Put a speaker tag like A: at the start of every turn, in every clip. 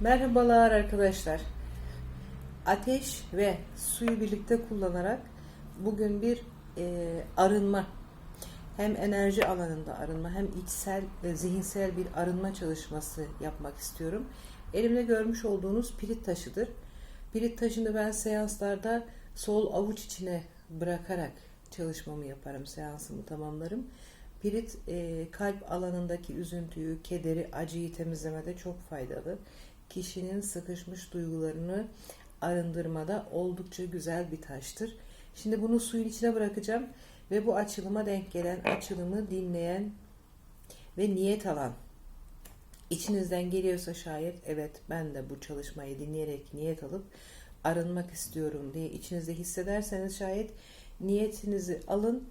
A: Merhabalar arkadaşlar. Ateş ve suyu birlikte kullanarak bugün bir e, arınma hem enerji alanında arınma hem içsel ve zihinsel bir arınma çalışması yapmak istiyorum. Elimde görmüş olduğunuz pirit taşıdır. Pirit taşını ben seanslarda sol avuç içine bırakarak çalışmamı yaparım, seansımı tamamlarım. Pirit e, kalp alanındaki üzüntüyü, kederi, acıyı temizlemede çok faydalı. Kişinin sıkışmış duygularını arındırmada oldukça güzel bir taştır. Şimdi bunu suyun içine bırakacağım ve bu açılıma denk gelen açılımı dinleyen ve niyet alan İçinizden geliyorsa şayet evet ben de bu çalışmayı dinleyerek niyet alıp arınmak istiyorum diye içinizde hissederseniz şayet niyetinizi alın.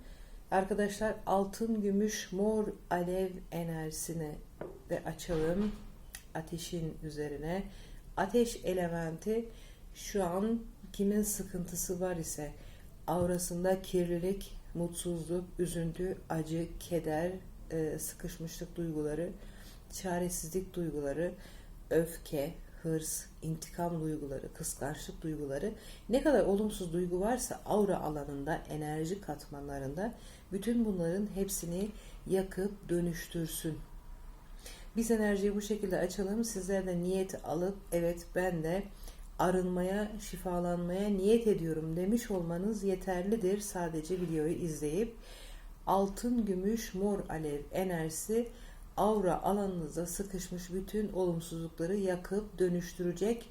A: Arkadaşlar altın, gümüş, mor alev enerjisini de açalım. Ateşin üzerine. Ateş elementi şu an kimin sıkıntısı var ise aurasında kirlilik, mutsuzluk, üzüntü, acı, keder, e, sıkışmışlık duyguları, çaresizlik duyguları, öfke, hırs, intikam duyguları, kıskançlık duyguları ne kadar olumsuz duygu varsa aura alanında, enerji katmanlarında bütün bunların hepsini yakıp dönüştürsün. Biz enerjiyi bu şekilde açalım. Sizler de niyet alıp evet ben de arınmaya, şifalanmaya niyet ediyorum demiş olmanız yeterlidir. Sadece videoyu izleyip altın, gümüş, mor alev enerjisi aura alanınıza sıkışmış bütün olumsuzlukları yakıp dönüştürecek,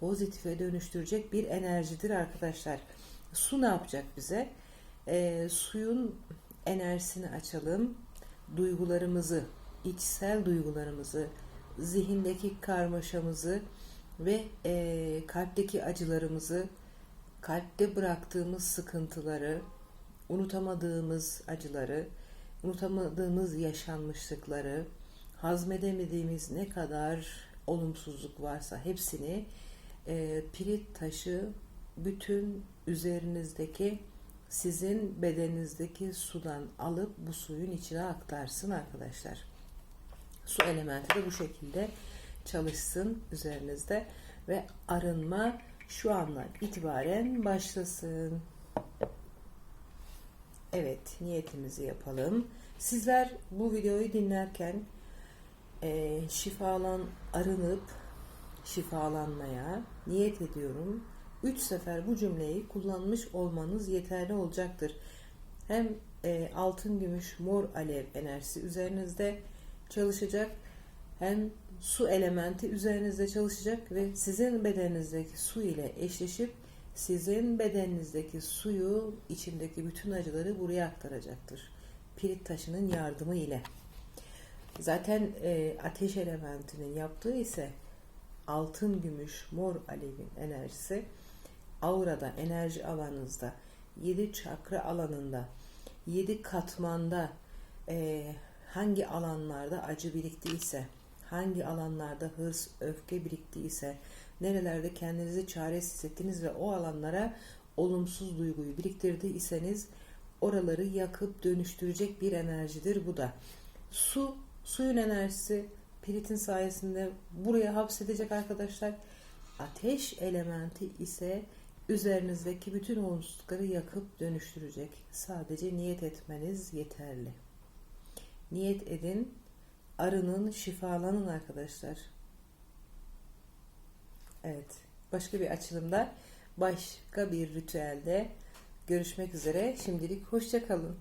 A: pozitife dönüştürecek bir enerjidir arkadaşlar. Su ne yapacak bize? E, suyun enerjisini açalım. Duygularımızı, içsel duygularımızı, zihindeki karmaşamızı ve e, kalpteki acılarımızı, kalpte bıraktığımız sıkıntıları, unutamadığımız acıları, unutamadığımız yaşanmışlıkları, hazmedemediğimiz ne kadar olumsuzluk varsa hepsini e, pirit taşı bütün üzerinizdeki sizin bedeninizdeki sudan alıp bu suyun içine aktarsın arkadaşlar. Su elementi de bu şekilde çalışsın üzerinizde ve arınma şu andan itibaren başlasın. Evet, niyetimizi yapalım. Sizler bu videoyu dinlerken e, şifalan arınıp şifalanmaya niyet ediyorum. Üç sefer bu cümleyi kullanmış olmanız yeterli olacaktır. Hem e, altın, gümüş, mor alev enerjisi üzerinizde çalışacak hem su elementi üzerinizde çalışacak ve sizin bedeninizdeki su ile eşleşip sizin bedeninizdeki suyu, içindeki bütün acıları buraya aktaracaktır. Pirit taşının yardımı ile. Zaten e, ateş elementinin yaptığı ise altın, gümüş, mor alevin enerjisi aurada, enerji alanınızda, yedi çakra alanında, yedi katmanda e, hangi alanlarda acı biriktiyse, hangi alanlarda hırs, öfke biriktiyse, nerelerde kendinizi çaresiz hissettiniz ve o alanlara olumsuz duyguyu biriktirdiyseniz oraları yakıp dönüştürecek bir enerjidir bu da. Su, suyun enerjisi piritin sayesinde buraya hapsedecek arkadaşlar. Ateş elementi ise üzerinizdeki bütün olumsuzlukları yakıp dönüştürecek. Sadece niyet etmeniz yeterli. Niyet edin, arının, şifalanın arkadaşlar. Evet, başka bir açılımda, başka bir ritüelde görüşmek üzere. Şimdilik hoşça kalın.